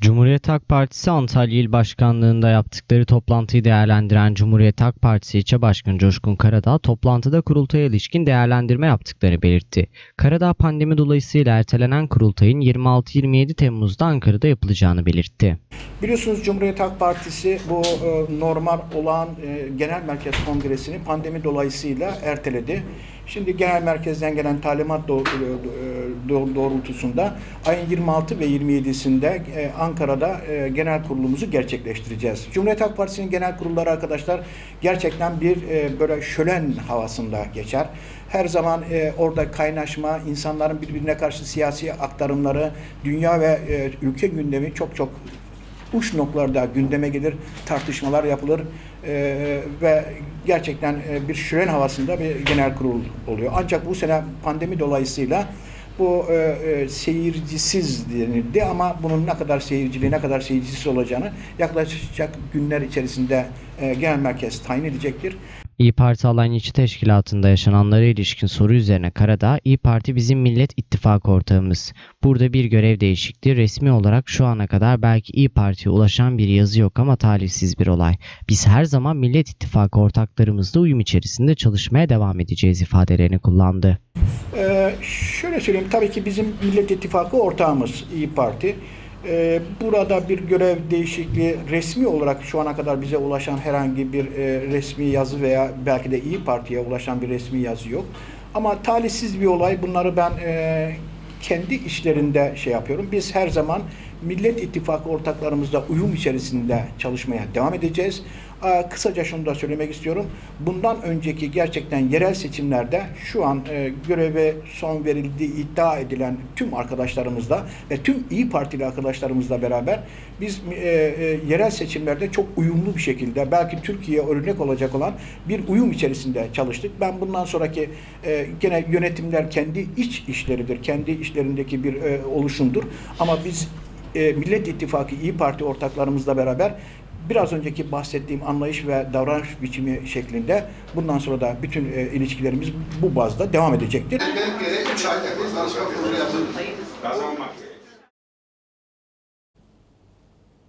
Cumhuriyet Halk Partisi Antalya İl Başkanlığı'nda yaptıkları toplantıyı değerlendiren Cumhuriyet Halk Partisi İlçe Başkanı Coşkun Karadağ, toplantıda kurultaya ilişkin değerlendirme yaptıklarını belirtti. Karadağ pandemi dolayısıyla ertelenen kurultayın 26-27 Temmuz'da Ankara'da yapılacağını belirtti. Biliyorsunuz Cumhuriyet Halk Partisi bu e, normal olan e, genel merkez kongresini pandemi dolayısıyla erteledi. Şimdi genel merkezden gelen talimat e, doğ- doğrultusunda ayın 26 ve 27'sinde e, Ankara'da e, genel kurulumuzu gerçekleştireceğiz. Cumhuriyet Halk Partisi'nin genel kurulları arkadaşlar gerçekten bir e, böyle şölen havasında geçer. Her zaman e, orada kaynaşma, insanların birbirine karşı siyasi aktarımları, dünya ve e, ülke gündemi çok çok uç noktalarda gündeme gelir, tartışmalar yapılır eee, ve gerçekten e, bir şölen havasında bir genel kurul oluyor. Ancak bu sene pandemi dolayısıyla bu e, e, seyircisiz denildi ama bunun ne kadar seyirciliği, ne kadar seyircisiz olacağını yaklaşacak günler içerisinde e, genel merkez tayin edecektir. İyi Parti Alanya İçi Teşkilatı'nda yaşananlara ilişkin soru üzerine Karadağ, İyi Parti bizim Millet İttifakı ortağımız. Burada bir görev değişikliği resmi olarak şu ana kadar belki İyi Parti'ye ulaşan bir yazı yok ama talihsiz bir olay. Biz her zaman Millet İttifakı ortaklarımızla uyum içerisinde çalışmaya devam edeceğiz ifadelerini kullandı. Ee, şöyle söyleyeyim, tabii ki bizim Millet İttifakı ortağımız İyi Parti. Ee, burada bir görev değişikliği resmi olarak şu ana kadar bize ulaşan herhangi bir e, resmi yazı veya belki de İyi Parti'ye ulaşan bir resmi yazı yok. Ama talihsiz bir olay. Bunları ben e, kendi işlerinde şey yapıyorum. Biz her zaman Millet İttifakı ortaklarımızla uyum içerisinde çalışmaya devam edeceğiz. Kısaca şunu da söylemek istiyorum. Bundan önceki gerçekten yerel seçimlerde şu an e, göreve son verildiği iddia edilen tüm arkadaşlarımızla ve tüm İyi Partili arkadaşlarımızla beraber biz e, e, yerel seçimlerde çok uyumlu bir şekilde belki Türkiye'ye örnek olacak olan bir uyum içerisinde çalıştık. Ben bundan sonraki gene yönetimler kendi iç işleridir, kendi işlerindeki bir oluşumdur. Ama biz e, Millet İttifakı İyi Parti ortaklarımızla beraber biraz önceki bahsettiğim anlayış ve davranış biçimi şeklinde bundan sonra da bütün e, ilişkilerimiz bu bazda devam edecektir. Benim göre 3 ayda bir danışma kurulu yapılır. Kazanmak.